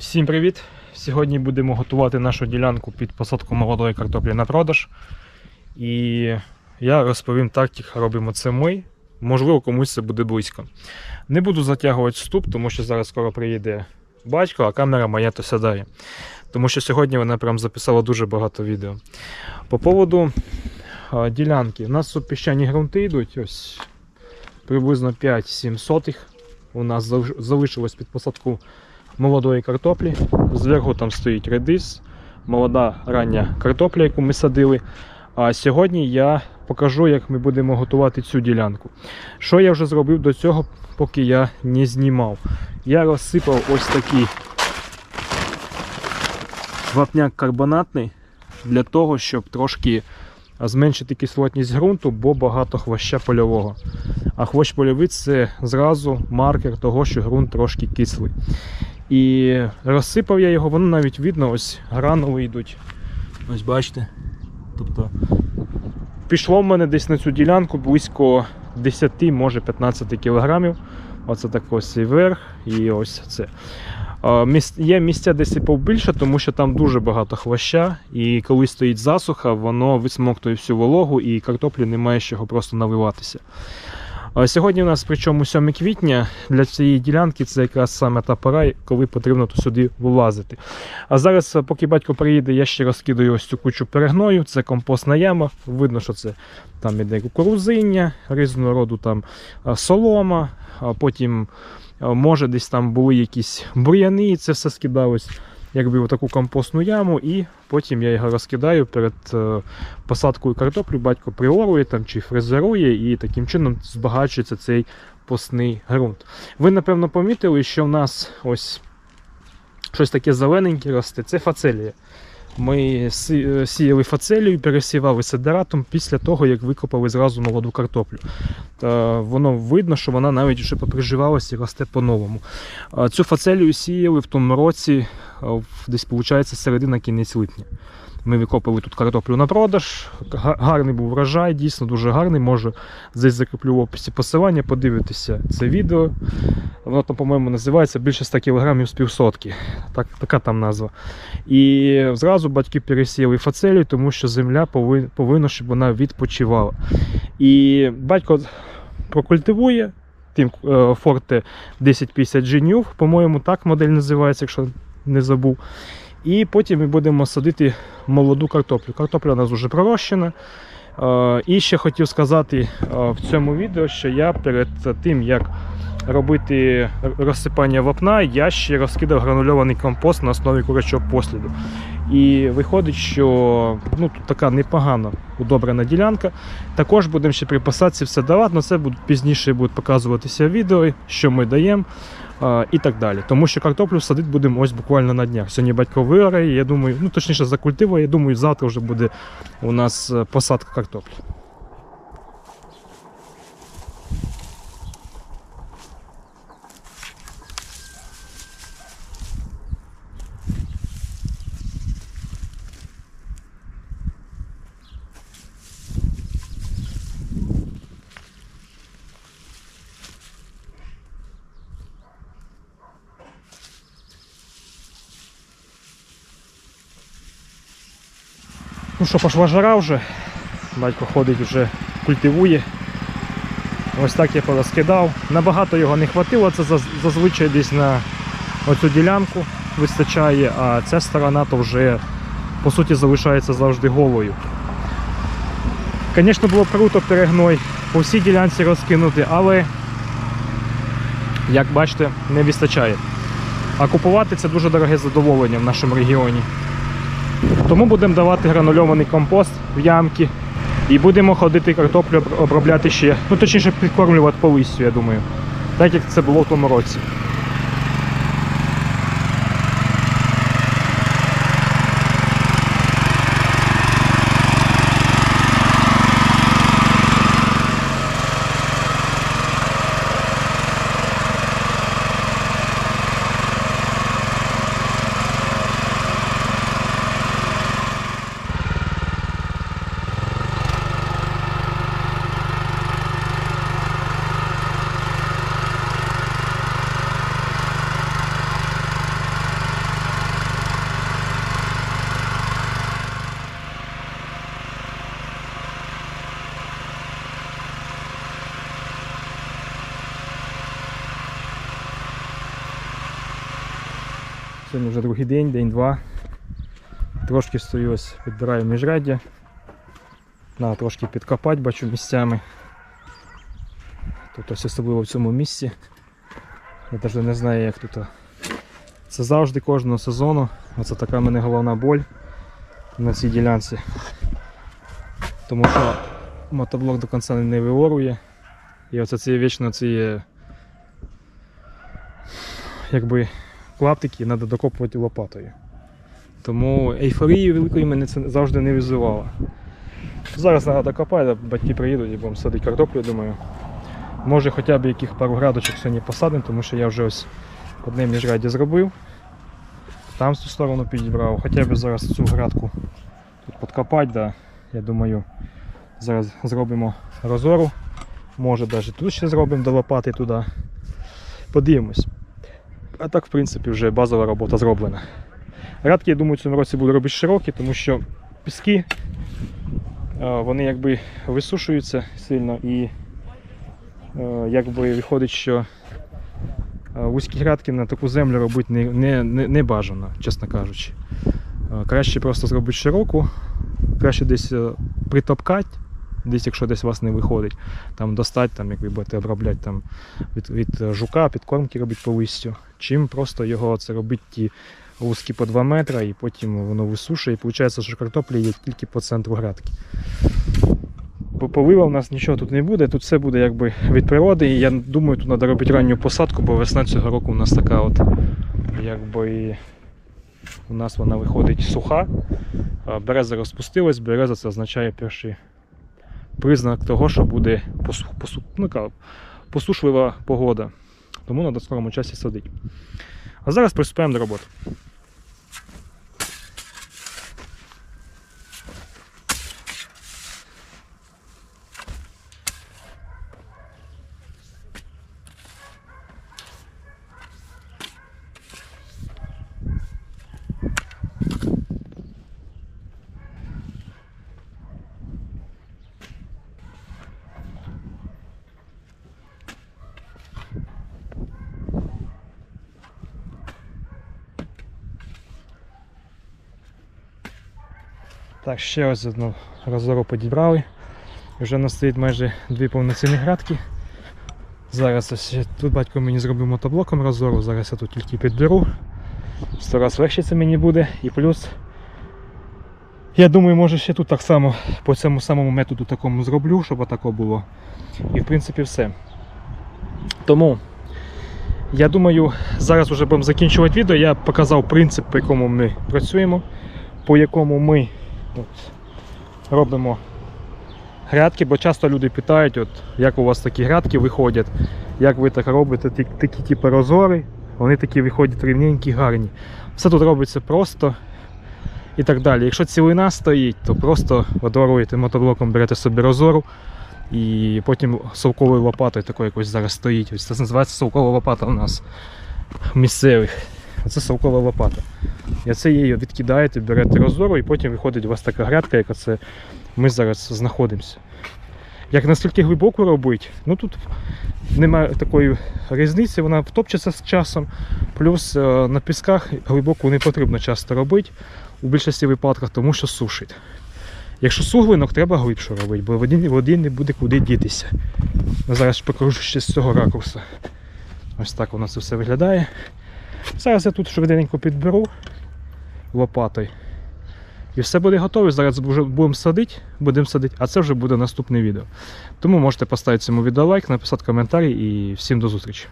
Всім привіт! Сьогодні будемо готувати нашу ділянку під посадку молодої картоплі на продаж. І я розповім так, як робимо це ми. Можливо, комусь це буде близько. Не буду затягувати вступ, тому що зараз скоро приїде батько, а камера моя то сядає. Тому що сьогодні вона прям записала дуже багато відео. По поводу ділянки. У нас тут піщані ґрунти йдуть, ось приблизно 5-7 сотих. У нас залишилось під посадку молодої картоплі. Зверху там стоїть редис, молода рання картопля, яку ми садили. А сьогодні я покажу, як ми будемо готувати цю ділянку. Що я вже зробив до цього, поки я не знімав. Я розсипав ось такий вапняк карбонатний для того, щоб трошки зменшити кислотність ґрунту, бо багато хвоща польового. А хвощ польовий це зразу маркер того, що ґрунт трошки кислий. І розсипав я його, воно навіть видно, ось гранули йдуть. Ось бачите. Тобто пішло в мене десь на цю ділянку близько 10, може 15 кілограмів. Оце так ось і верх, і ось це. Є місця, де сипав більше, тому що там дуже багато хвоща, і коли стоїть засуха, воно висмоктує всю вологу, і картоплі немає з чого просто наливатися. Сьогодні у нас причому 7 квітня для цієї ділянки це якраз саме та пора, коли потрібно то сюди вилазити. А зараз, е, поки батько приїде, я ще розкидаю ось цю кучу перегною. Це компостна яма. Видно, що це там іде кукурузиння, різного роду там е, солома, а потім е, може десь там були якісь бур'яни, і це все скидалось якби в таку компостну яму, і потім я його розкидаю перед е, посадкою картоплю, батько приорує там чи фрезерує, і таким чином збагачується цей постний ґрунт. Ви, напевно, помітили, що в нас ось щось таке зелененьке росте, це фацелія. Ми е, сіяли фацелію, пересівали седератом після того, як викопали зразу молоду картоплю. Та воно видно, що вона навіть вже поприживалася і росте по-новому. Цю фацелію сіяли в тому році, десь виходить середина кінець липня. Ми викопали тут картоплю на продаж. Гарний був врожай, дійсно дуже гарний. Можу десь закріплю в описі посилання, подивитися це відео. Воно там, по-моєму, називається більше 100 кг з півсотки. Так, така там назва. І зразу батьки пересіяли фацелію, тому що земля пови- повинна, щоб вона відпочивала. І батько прокультивує тим Форте 1050 G по-моєму, так модель називається, якщо не забув. І потім ми будемо садити молоду картоплю. Картопля у нас вже пророщена. Е, І ще хотів сказати е, в цьому відео, що я перед тим, як робити розсипання вапна, я ще розкидав гранульований компост на основі курячого посліду. І виходить, що ну, тут така непогана удобрена ділянка. Також будемо ще при посадці все давати, але це буде пізніше буде показуватися відео, що ми даємо і так далі. Тому що картоплю садити будемо ось буквально на днях. Сьогодні батько виграє, я думаю, ну точніше за культиву. я думаю, завтра вже буде у нас е, посадка картоплі. Ну що, пошла жара вже. Батько ходить вже культивує. Ось так я порозкидав. Набагато його не хватило, це зазвичай десь на оцю ділянку вистачає, а ця сторона то вже по суті залишається завжди голою. Звісно, було круто перегной по всій ділянці розкинути, але, як бачите, не вистачає. А купувати це дуже дороге задоволення в нашому регіоні. Тому будемо давати гранульований компост в ямки і будемо ходити картоплю обробляти ще. Ну, точніше, підкормлювати по я думаю. Так як це було в тому році. Сьогодні вже другий день, день-два. Трошки стою ось, підбираю міжряддя. Надо трошки підкопати, бачу місцями. Тут ось особливо в цьому місці. Я навіть не знаю, як тут. Це завжди кожного сезону. Оце така в мене головна боль на цій ділянці. Тому що мотоблок до кінця не виорує. І оце ці вічно ці якби клаптики треба докопувати лопатою. Тому ейфорії великої мене це завжди не визивало. Зараз треба докопати, батьки приїдуть і будемо садити картоплю, думаю. Може хоча б яких пару градочок сьогодні посадимо, тому що я вже ось одне міжряддя зробив. Там з ту сторону підібрав. Хоча б зараз цю градку тут подкопати, да. я думаю, зараз зробимо розору. Може навіть тут ще зробимо до лопати туди. Подивимось. А так, в принципі, вже базова робота зроблена. Градки, я думаю, цьому році буду робити широкі, тому що піски е, вони якби висушуються сильно і е, якби виходить, що е, вузькі градки на таку землю робити не, не, не, не бажано, чесно кажучи. Краще просто зробити широку, краще десь притопкати, десь, якщо десь у вас не виходить, там достати, там, як ви будете обробляти там, від, від е, жука, підкормки робити по листю, чим просто його це робити ті вузькі по 2 метри, і потім воно висушує, і виходить, що картопля є тільки по центру градки. По полива у нас нічого тут не буде, тут все буде якби від природи. І я думаю, тут треба робити ранню посадку, бо весна цього року у нас така от, якби у нас вона виходить суха. Береза розпустилась, береза це означає перший признак того, що буде ну, посушлива погода. Тому треба в скорому часі садити. А зараз приступаємо до роботи. Так, ще ось одну розору підібрали. Вже у нас стоїть майже дві повноцінні градки. Зараз ось тут батько мені зробив мотоблоком розору, зараз я тут тільки підберу. Сто раз легше це мені буде. І плюс, я думаю, може ще тут так само по цьому самому методу такому зроблю, щоб отако було. І в принципі все. Тому я думаю, зараз вже будемо закінчувати відео. Я показав принцип, по якому ми працюємо, по якому ми от, робимо грядки, бо часто люди питають, от, як у вас такі грядки виходять, як ви так робите, такі типу розори, вони такі виходять рівненькі, гарні. Все тут робиться просто і так далі. Якщо цілина стоїть, то просто водоруєте мотоблоком, берете собі розору і потім совковою лопатою такою якось зараз стоїть. Ось це називається совкова лопата у нас місцевих. Оце совкова лопата. І оце її відкидаєте, берете розору, і потім виходить у вас така грядка, яка це ми зараз знаходимося. Як наскільки глибоко робити, ну тут немає такої різниці, вона втопчеться з часом. Плюс е, на пісках глибоко не потрібно часто робити у більшості випадків, тому що сушить. Якщо суглинок, треба глибше робити, бо воді, воді не буде куди дітися. Зараз покажу ще з цього ракурсу. Ось так у нас це все виглядає. Зараз я тут швиденько підберу лопатою. І все буде готове. Зараз вже будемо садити, будемо садити, а це вже буде наступне відео. Тому можете поставити цьому відео лайк, написати коментарі і всім до зустрічі.